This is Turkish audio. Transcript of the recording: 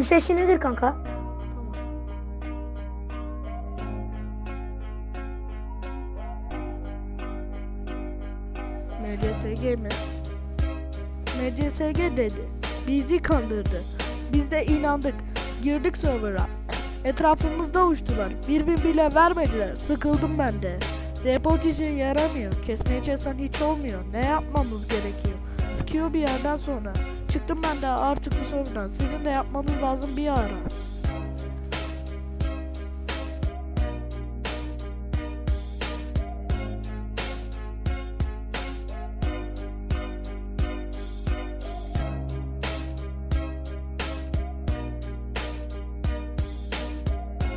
MSC nedir kanka? MCSG mi? MCSG dedi. Bizi kandırdı. Biz de inandık. Girdik server'a. Etrafımızda uçtular. Bir bin bile vermediler. Sıkıldım ben de. Report için yaramıyor. Kesmeye çalışsan hiç olmuyor. Ne yapmamız gerekiyor? Sıkıyor bir yerden sonra. Çıktım ben de artık bu sorundan. Sizin de yapmanız lazım bir ara.